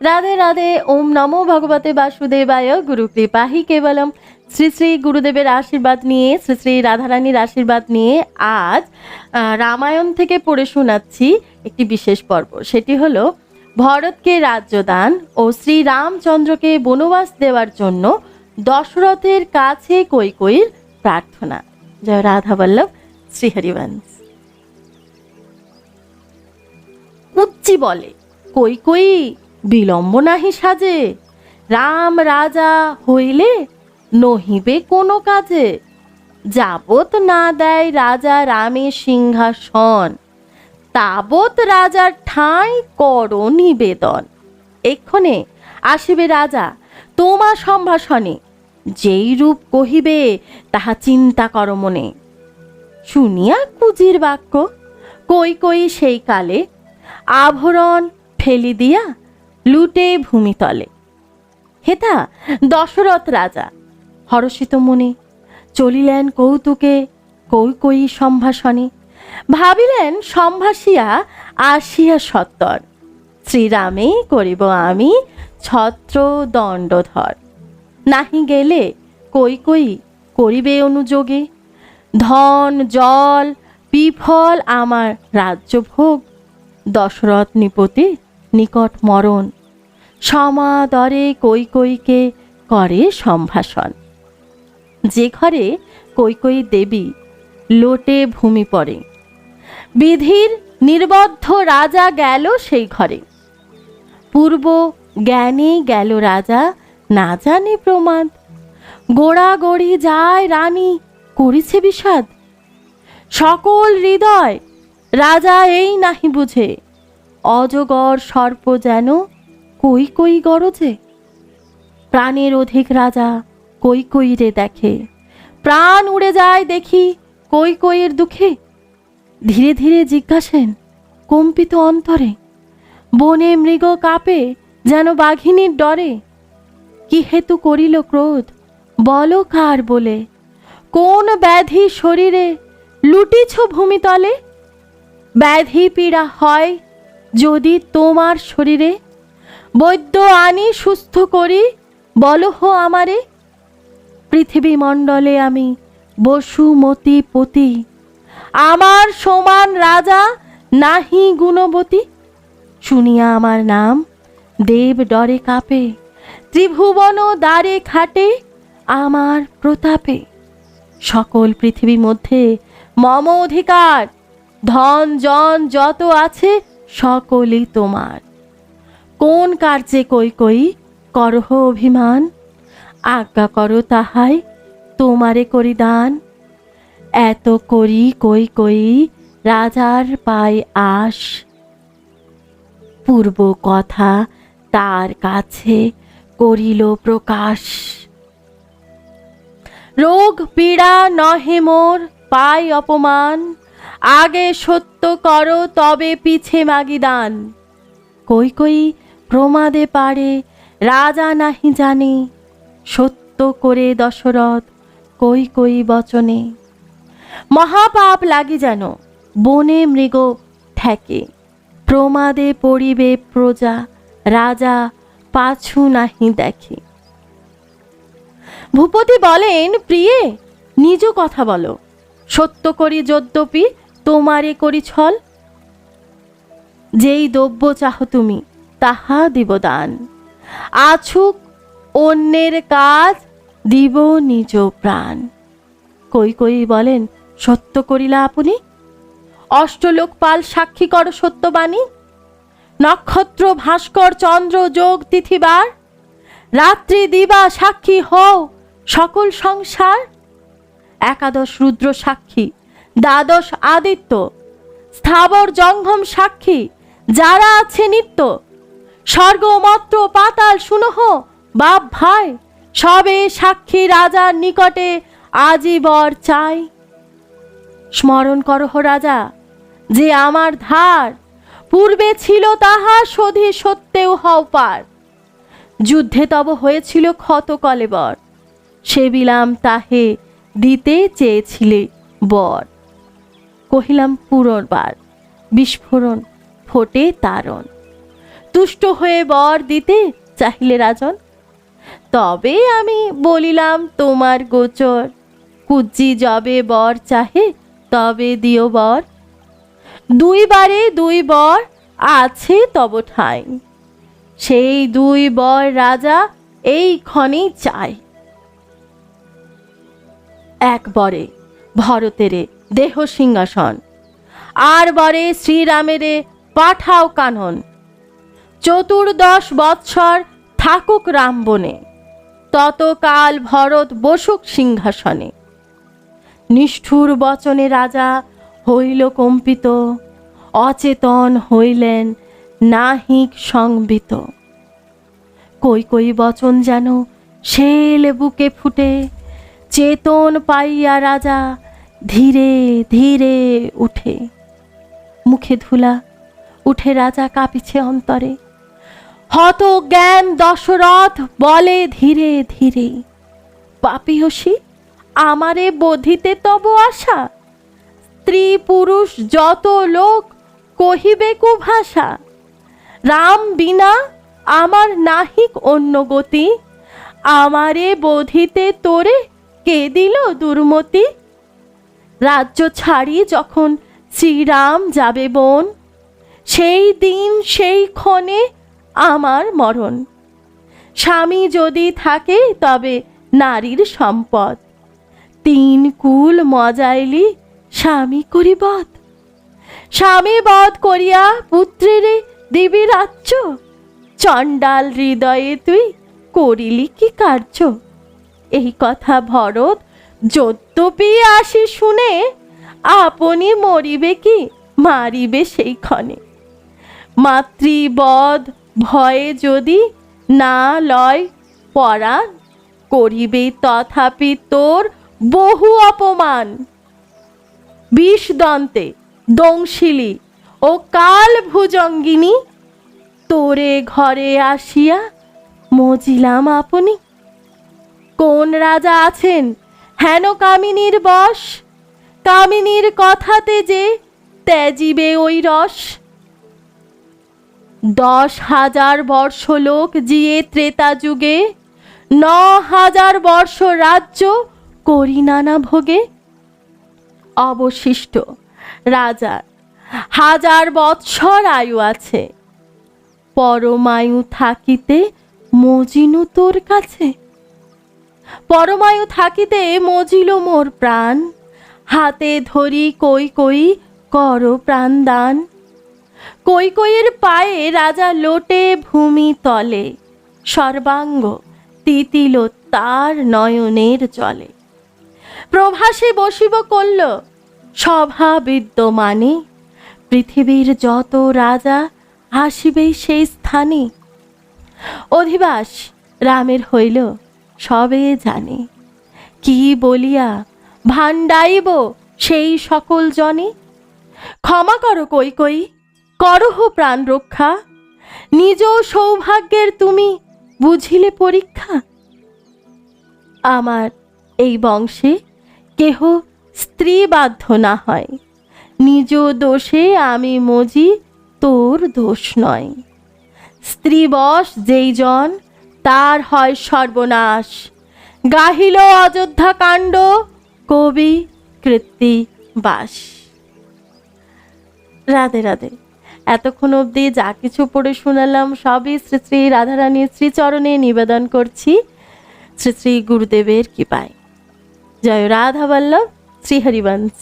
রাধে রাধে, ওম নমো ভগবতে বাসুদেবায়, গুরু কৃপাহি কেবলম। শ্রী শ্রী গুরুদেবের আশীর্বাদ নিয়ে, শ্রী শ্রী রাধারানীর আশীর্বাদ নিয়ে আজ রামায়ণ থেকে পড়ে শোনাচ্ছি একটি বিশেষ পর্ব। সেটি হলো, ভরতকে রাজ্যদান ও শ্রী রামচন্দ্রকে বনবাস দেওয়ার জন্য দশরথের কাছে কৈকৈর প্রার্থনা। জয় রাধা বল্লভ শ্রীহরিবংশ উচ্চি বলে কই কই বিলম্ব নাহি সাজে। রাম রাজা হইলে নহিবে কোনো কাজে। যাবত না দেয় রাজা রামে সিংহাসন। তাবত রাজার ঠাঁই কর নিবেদন। এক্ষণে আসিবে রাজা তোমা সম্ভাষণে। যেই রূপ কহিবে, তাহা চিন্তা কর মনে। শুনিয়া কুজির বাক্য, কই কই সেই কালে আভরণ ফেলি দিয়া লুটে ভূমিতলে হেতা দশরথ রাজা, হরষিত মনে, চলিলেন কৌতুকে কই সম্ভাষণে। ভাবিলেন সম্ভাসিয়া আসিয়া সত্তর, শ্রীরামে করিব আমি ছত্র দণ্ডধর নাহি গেলে কই করিবে অনুযোগে। ধন, জল, বিফল আমার রাজ্যভোগ। দশরথ নিপতি নিকট মরণ। সমাদরে কই কইকে করে সম্ভাষণ। যে ঘরে কৈকই দেবী, লোটে ভূমি পড়ে। বিধির নির্বদ্ধ রাজা গেল সেই ঘরে। পূর্ব জ্ঞানে গেল রাজা, না জানে প্রমাদ। গোড়াগড়ি যায় রানী, করিছে বিষাদ। সকল হৃদয় রাজা এই নাহি বুঝে। অজগর সর্প যেন কই কই গরজে? প্রাণের অধিক রাজা কই কই রে দেখে? প্রাণ উড়ে যায় দেখি কই কইয়ের দুঃখে? ধীরে ধীরে জিজ্ঞাসেন, কম্পিত অন্তরে, বনে মৃগ কাপে যেন বাঘিনীর ডরে। কি হেতু করিল ক্রোধ? বলো কার বলে? কোন ব্যাধি শরীরে লুটিছ ভূমিতলে ব্যাধি পীড়া হয় যদি তোমার শরীরে? বৈদ্য আনি সুস্থ করি বলহ আমারে। পৃথিবী মণ্ডলে আমি বসুমতি পতি। আমার সমান রাজা নাহি গুণবতী। শুনিয়া আমার নাম দেব ডরে কাপে, ত্রিভুবন দ্বারে খাটে আমার প্রতাপে। সকল পৃথিবীর মধ্যে মম অধিকার, ধন, জন যত আছে সকলই তোমার। কোন কার্যে কই কই করহ অভিমান? আজ্ঞা করো তাহাই, তোমারে করি দান। এত করি কই কই রাজার পায় আশ। পূর্ব কথা তার কাছে করিল প্রকাশ। রোগ পীড়া নহে মোর, পাই অপমান। আগে সত্য করো, তবে পিছে মাগি দান। কই কই প্রমাদে পারে, রাজা নাহি জানে, সত্য করে দশরথ কই কই বচনে। মহাপাপ লাগি যেন বনে মৃগ ঠেকে, প্রমাদে পড়িবে প্রজা, রাজা পাছু নাহি দেখে। ভূপতি বলেন, প্রিয়ে, নিজ কথা বলো। সত্য করি যদ্যপি, তোমারে করি ছল। যেই দ্রব্য চাহ তুমি তাহা দিব দান আছুক অন্যের কাজ, দিব নিজ প্রাণ। কই কই বলেন, সত্য করিলা আপনি? অষ্টলোকপাল সাক্ষী কর সত্যবাণী। নক্ষত্র ভাস্কর চন্দ্র যোগ তিথিবার। রাত্রি দিবা সাক্ষী হও সকল সংসার। একাদশ রুদ্র সাক্ষী, দ্বাদশ আদিত্য। স্থাবর জঙ্গম সাক্ষী, যারা আছে নিত্য। স্বর্গ মত্র পাতাল শুনহ বাপ ভাই, সবে সাক্ষী রাজার নিকটে আজীবর চাই। স্মরণ করহ রাজা, যে আমার ধার, পূর্বে ছিল তাহা শোধে সত্যেও হও পার। যুদ্ধে তব হয়েছিল ক্ষত কলেবর সে বিলাম তাহে দিতে চেয়েছিলে বর। কহিলাম পুনর্বার বিস্ফোরণ, ফোটে তারণ। তুষ্ট হয়ে বর দিতে চাহিলে রাজন। তবে আমি বলিলাম, তোমার গোচর। কুজ্জি যবে বর চাহে, তবে দিও বর। দুইবারে দুই বর আছে তব ঠাঁই। সেই দুই বর রাজা এই ক্ষণেই চায়। এক বরে ভরতেরে দেহ সিংহাসন, আর বরে শ্রীরামেরে পাঠাও কানন। চতুর্দশ বৎসর থাকুক রামবনে ততকাল ভরত বসুক সিংহাসনে। নিষ্ঠুর বচনে রাজা হইল কম্পিত, অচেতন হইলেন নাহিক সংবিত। কই কই বচন যেন শেল বুকে ফুটে, চেতন পাইয়া রাজা ধীরে ধীরে উঠে। মুখে ধুলা, উঠে রাজা কাঁপিছে অন্তরে। হত জ্ঞান দশরথ বলে ধীরে ধীরে পাপিয়সী আমারে বোধিতে তব আশা। স্ত্রী পুরুষ যত লোক কহিবে কুভাষা। রাম বিনা আমার নাহিক অন্য গতি। আমারে বোধিতে তোরে কে দিল দুর্মতি? রাজ্য ছাড়ি যখন শ্রীরাম যাবে বোন, সেই দিন সেই ক্ষণে আমার মরণ। স্বামী যদি থাকে তবে নারীর সম্পদ। তিন কুল মজাইলি স্বামী করি বধ স্বামী বধ করিয়া পুত্রেরে দিবি রাজ্য। চণ্ডাল হৃদয়ে তুই করিলি কি কার্য? এই কথা ভরত যদ্যপি আসি শুনে আপনি মরিবে কি, মারিবে সেই ক্ষণে মাতৃবধ ভয়ে যদি না লয় পরাণ করিবে তথাপি তোর বহু অপমান। বিষ দন্তে, দংশিলি ও কাল ভুজঙ্গিনী, তোরে ঘরে আসিয়া মজিলাম আপনি। কোন রাজা আছেন? হেন কামিনীর বশ। কামিনীর কথাতে যে ত্যাজিবে ওই রস। দশ হাজার বর্ষ লোক জিয়ে ত্রেতা যুগে, ন হাজার বর্ষ রাজ্য করি নানা ভোগে। অবশিষ্ট রাজার হাজার বৎসর আয়ু আছে। পরমায়ু থাকিতে মজিনু তোর কাছে। পরমায়ু থাকিতে মজিল মোর প্রাণ। হাতে ধরি কই কই, কর প্রাণ দান। কই কইয়ের পায়ে রাজা লোটে ভূমি তলে। সর্বাঙ্গ তিতিল তার নয়নের জলে প্রভাসে বসিব করল সভা বিদ্যমানে। পৃথিবীর যত রাজা আসিবে সেই স্থানে। অধিবাস রামের হইল, সবে জানে। কি বলিয়া ভাণ্ডাইব সেই সকল জনে? ক্ষমা করো কই কই করহ প্রাণ রক্ষা। নিজ সৌভাগ্যের তুমি বুঝিলে পরীক্ষা। আমার এই বংশে কেহ স্ত্রী বাধ্য না হয়। নিজ দোষে আমি মজি, তোর দোষ নয়। স্ত্রীবশ যেই জন, তার হয় সর্বনাশ। গাহিল অযোধ্যা কাণ্ড, কবি কৃত্তি বাস রাধে রাধে। এতক্ষণ অবধি যা কিছু পড়ে শোনালাম সবই শ্রী শ্রী রাধারানীর শ্রীচরণে নিবেদন করছি। শ্রী শ্রী গুরুদেবের কৃপায়। জয় রাধা বল্লভ শ্রী হরিবংশ